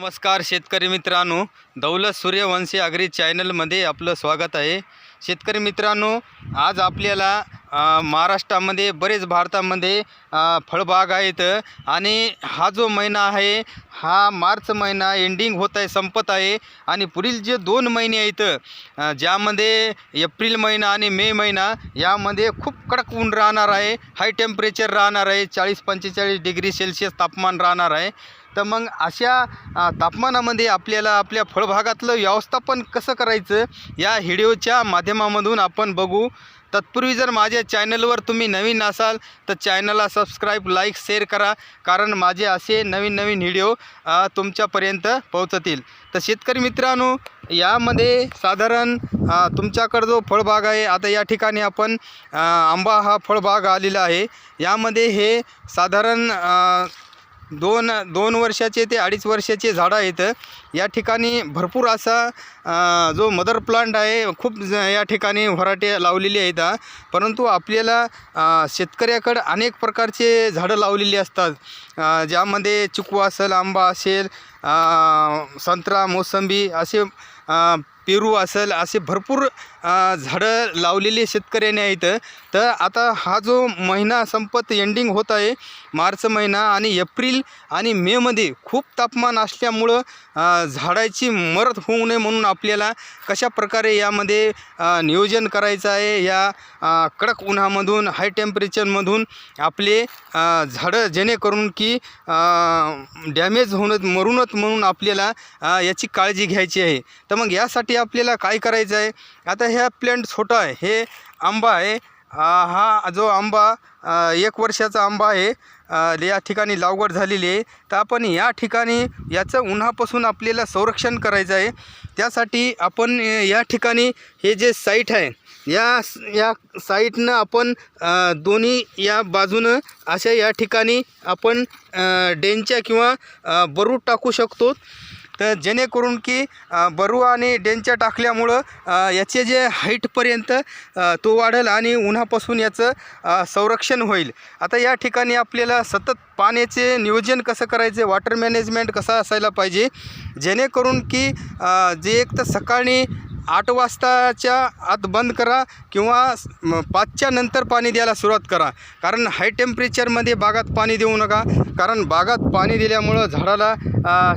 नमस्कार शेतकरी मित्रांनो दौलत सूर्यवंशी अग्री चॅनलमध्ये आपलं स्वागत आहे. शेतकरी मित्रांनो आज आपल्याला महाराष्ट्रामध्ये बरेच भारतामध्ये फळबाग आहेत. आणि हा जो महिना आहे हा मार्च महिना एंडिंग होत आहे संपत आहे. आणि पुढील जे दोन महिने आहेत ज्यामध्ये एप्रिल महिना आणि मे महिना यामध्ये खूप कडक ऊन राहणार आहे. हाय टेम्परेचर राहणार आहे. चाळीस पंचेचाळीस डिग्री सेल्सिअस तापमान राहणार आहे. तर मग अशा तापमानामध्ये आपल्याला आपल्या फळभागातलं व्यवस्थापन कसं करायचं या व्हिडिओच्या माध्यमामधून आपण बघू. तत्पूर्वी जर माझ्या चॅनलवर तुम्ही नवीन असाल तर चॅनलला सबस्क्राईब लाईक शेअर करा. कारण माझे असे नवीन नवीन व्हिडिओ तुमच्यापर्यंत पोहोचतील. तर शेतकरी मित्रांनो यामध्ये साधारण तुमच्याकडं जो फळबाग आहे आता या ठिकाणी आपण आंबा हा फळबाग आलेला आहे. यामध्ये हे साधारण दोन दोन वर्षाचे ते अडीच वर्षाचे झाडं आहेत. या ठिकाणी भरपूर असा जो मदर प्लांट आहे खूप ज या ठिकाणी व्हराटे लावलेली आहेत. परंतु आपल्याला शेतकऱ्याकडं अनेक प्रकारचे झाडं लावलेली असतात. ज्यामध्ये चिकू असेल आंबा असेल संत्रा मोसंबी असे पेरू असेल असे भरपूर झाडं लावलेले शेतकऱ्याने आहेत तर आता हा जो महिना संपत एंडिंग होत आहे मार्च महिना आणि एप्रिल आणि मेमध्ये खूप तापमान असल्यामुळं झाडाची मरत होऊ नये म्हणून आपल्याला कशा प्रकारे यामध्ये नियोजन करायचं आहे या कडक उन्हामधून हाय टेम्परेचरमधून आपले झाडं जेणेकरून की डॅमेज होणं मरूनच म्हणून आपल्याला याची काळजी घ्यायची आहे. तर मग यासाठी आपल्याला काय करायचं आहे? आता ह्या प्लॅन्ट छोटा आहे. हे आंबा आहे. हा जो आंबा एक वर्षाचा आंबा आहे या ठिकाणी लागवड झालेली आहे. तर आपण या ठिकाणी याचं उन्हापासून आपल्याला संरक्षण करायचं आहे. त्यासाठी आपण या ठिकाणी हे जे साईट आहे या या साईटनं आपण दोन्ही या बाजूनं अशा या ठिकाणी आपण डेंच्या किंवा बरूड टाकू शकतो. तर जेणेकरून की अ, बरू आणि डेंच्या टाकल्यामुळं याचे जे हाईटपर्यंत तो वाढेल आणि उन्हापासून याचं संरक्षण होईल. आता या ठिकाणी आपल्याला सतत पाण्याचे नियोजन कसं करायचे वॉटर मॅनेजमेंट कसं असायला पाहिजे जेणेकरून की जे एक तर सकाळी आठ वाजताच्या आत बंद करा किंवा पाचच्या नंतर पाणी द्यायला सुरुवात करा. कारण हाय टेम्परेचरमध्ये बागात पाणी देऊ नका. कारण बागात पाणी दिल्यामुळं झाडाला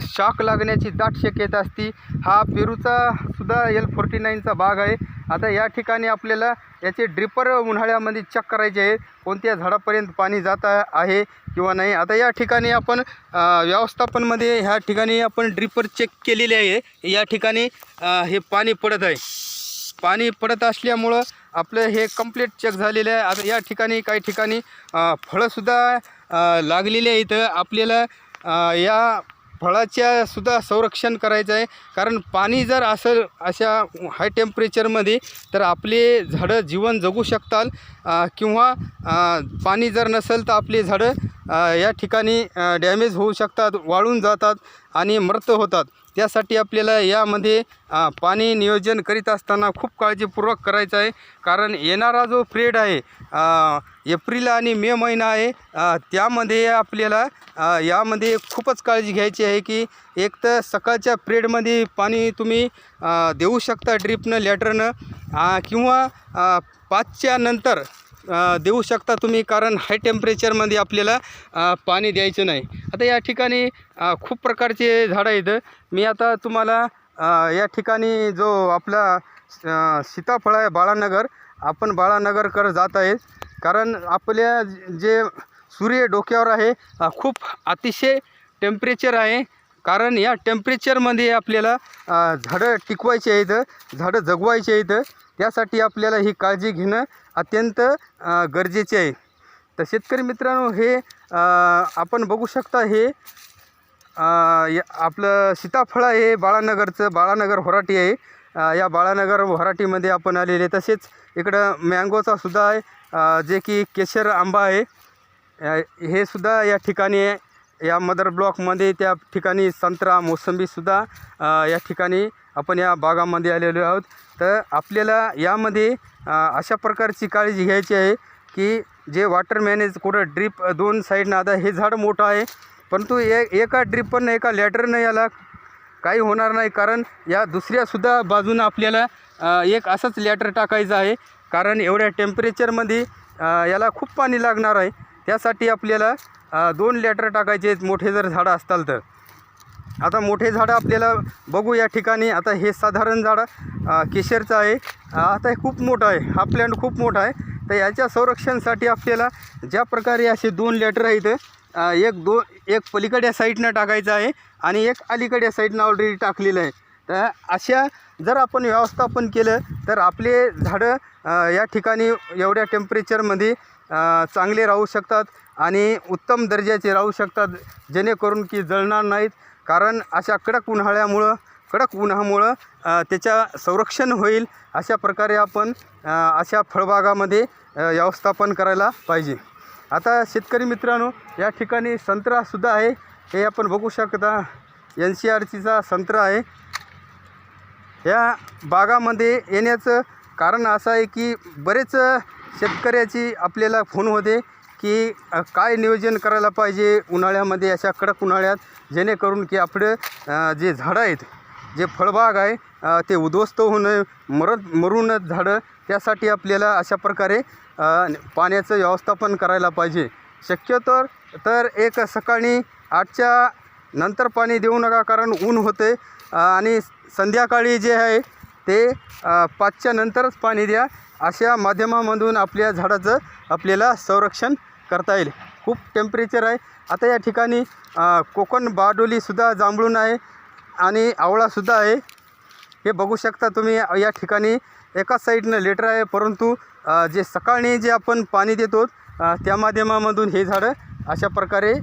शाक लागण्याची दाट शक्यता असती. हा पेरूचा सुद्धा एल फोर्टी नाईनचा बाग आहे. आता या ठिकाणी आपल्याला याचे ड्रिपर उन्हाळ्यामध्ये चेक करायचे आहे कोणत्या झाडापर्यंत पाणी जात आहे किंवा नाही. आता या ठिकाणी आपण व्यवस्थापनमध्ये ह्या ठिकाणी आपण ड्रिपर चेक केलेले आहे. या ठिकाणी हे पाणी पडत आहे. पाणी पडत असल्यामुळं आपलं हे कंप्लीट चेक झालेलं आहे. आता या ठिकाणी काही ठिकाणी फळंसुद्धा अ, लागलेली आहेत. आपल्याला या फळाच्या सुद्धा संरक्षण करायचं आहे. कारण पाणी जर असेल अशा हाय टेम्परेचरमध्ये तर आपले झाडं जीवन जगू शकतात. किंवा पाणी जर नसेल तर आपली झाडं या ठिकाणी डॅमेज होऊ शकतात वाळून जातात आणि मृत होतात. त्यासाठी आपल्याला यामध्ये पाणी नियोजन करीत असताना खूप काळजीपूर्वक करायचं आहे. कारण येणारा जो पिरियड आहे एप्रिल आणि मे महिना आहे त्यामध्ये आपल्याला यामध्ये खूपच काळजी घ्यायची आहे की एक तर सकाळच्या पिरियडमध्ये पाणी तुम्ही देऊ शकता ड्रिपनं लॅटरनं किंवा पाचच्या नंतर देऊ शकता तुम्ही कारण हाय टेम्परेचरमध्ये आपल्याला पाणी द्यायचं नाही. आता या ठिकाणी खूप प्रकारचे झाडं आहेत. मी आता तुम्हाला या ठिकाणी जो आपला सीताफळ आहे बाळानगर आपण बाळानगरकर जात आहे. कारण आपल्या जे सूर्य डोक्यावर आहे खूप अतिशय टेम्परेचर आहे. कारण या टेम्परेचरमध्ये आपल्याला झाडं टिकवायची आहेत झाडं जगवायची आहेत त्यासाठी आपल्याला ही काळजी घेणं अत्यंत गरजेचे आहे. तर शेतकरी मित्रांनो हे आपण बघू शकता हे आपलं सीताफळ आहे बाळानगरचं बाळानगर होराटी आहे. या बाळानगर व्हराटीमध्ये आपण आलेले तसेच इकडं मँगोचा सुद्धा आहे जे की केशर आंबा आहे. हे सुद्धा या ठिकाणी या मदर ब्लॉकमध्ये त्या ठिकाणी संत्रा मोसंबीसुद्धा या ठिकाणी आपण या बागामध्ये आलेलो आहोत. तर आपल्याला यामध्ये अशा प्रकारची काळजी घ्यायची आहे की जे वॉटर मॅनेज कुठं ड्रीप दोन साईडनं आता हे झाड मोठं आहे परंतु ए एका ड्रिपनं एका लॅटरनं याला काही होणार नाही कारण या दुसऱ्यासुद्धा बाजूनं आपल्याला एक असंच लॅटर टाकायचं आहे. कारण एवढ्या टेम्परेचरमध्ये याला खूप पाणी लागणार आहे. त्यासाठी आपल्याला दोन लॅटर टाकायचे आहेत. मोठे जर झाडं असताल तर. आता मोठे झाडं आपल्याला बघू या ठिकाणी. आता हे साधारण झाडं केशरचं आहे. आता हे खूप मोठं आहे. हा प्लॅन्ट खूप मोठा आहे. तर याच्या संरक्षणासाठी आपल्याला ज्या प्रकारे असे दोन लेटर आहेत एक दो एक पलीकडच्या साईडनं टाकायचं आहे आणि एक अलीकडच्या साईडनं ऑलरेडी टाकलेलं आहे. तर अशा जर आपण व्यवस्थापन केलं तर आपले झाडं या ठिकाणी एवढ्या टेम्परेचरमध्ये चांगले राहू शकतात आणि उत्तम दर्जाचे राहू शकतात जेणेकरून की जळणार नाहीत. कारण अशा कडक उन्हाळ्यामुळं कडक उन्हामुळं त्याच्या संरक्षण होईल अशा प्रकारे आपण अशा फळबागामध्ये व्यवस्थापन करायला पाहिजे. आता शेतकरी मित्रांनो या ठिकाणी संत्रासुद्धा आहे. हे आपण बघू शकता. एन सी आर सीचा संत्रा आहे. या बागामध्ये येण्याचं कारण असं आहे की बरेच शेतकऱ्याची आपल्याला फोन होते की काय नियोजन करायला पाहिजे उन्हाळ्यामध्ये अशा कडक उन्हाळ्यात? जेणेकरून की आपलं जे झाडं आहेत जे फळबाग आहे ते उद्ध्वस्त होऊन मरत मरूनच झाडं त्यासाठी आपल्याला अशा प्रकारे पाण्याचं व्यवस्थापन करायला पाहिजे. शक्यतो तर एक सकाळी आठच्या नंतर पाणी देऊ नका कारण ऊन होते आणि संध्याकाळी जे आहे ते पाचच्या नंतरच पाणी द्या. अशा माध्यमामधून आपल्या झाडाचं आपल्याला संरक्षण करता येईल. खूप टेम्परेचर आहे. आता या ठिकाणी कोकण बारडोलीसुद्धा जांभळून आहे आणि आवळासुद्धा आहे. हे बघू शकता तुम्ही या ठिकाणी एकाच साईडनं लेटर आहे. परंतु जे सकाळी जे आपण पाणी देतो त्या माध्यमामधून हे झाडं अशा प्रकारे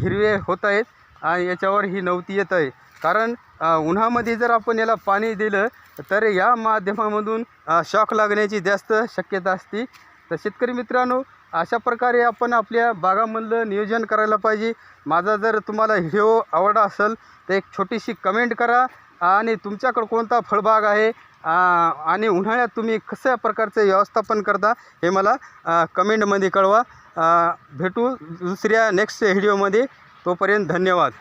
हिरवे होत आहेत आणि याच्यावर ही नवती येत आहे. कारण उन्हामध्ये जर आपण याला पाणी दिलं तर या माध्यमामधून शॉक लागण्याची जास्त शक्यता असते. तर शेतकरी मित्रांनो अशा प्रकारे आपण आपल्या बागामधलं नियोजन करायला पाहिजे. माझा जर तुम्हाला व्हिडिओ आवडला असेल तर एक छोटीशी कमेंट करा आणि तुमच्याकडं कोणता फळबाग आहे आणि उन्हाळ्यात तुम्ही कशा प्रकारचं व्यवस्थापन करता हे मला कमेंटमध्ये कळवा. भेटू दुसऱ्या नेक्स्ट व्हिडिओमध्ये तोपर्यंत धन्यवाद.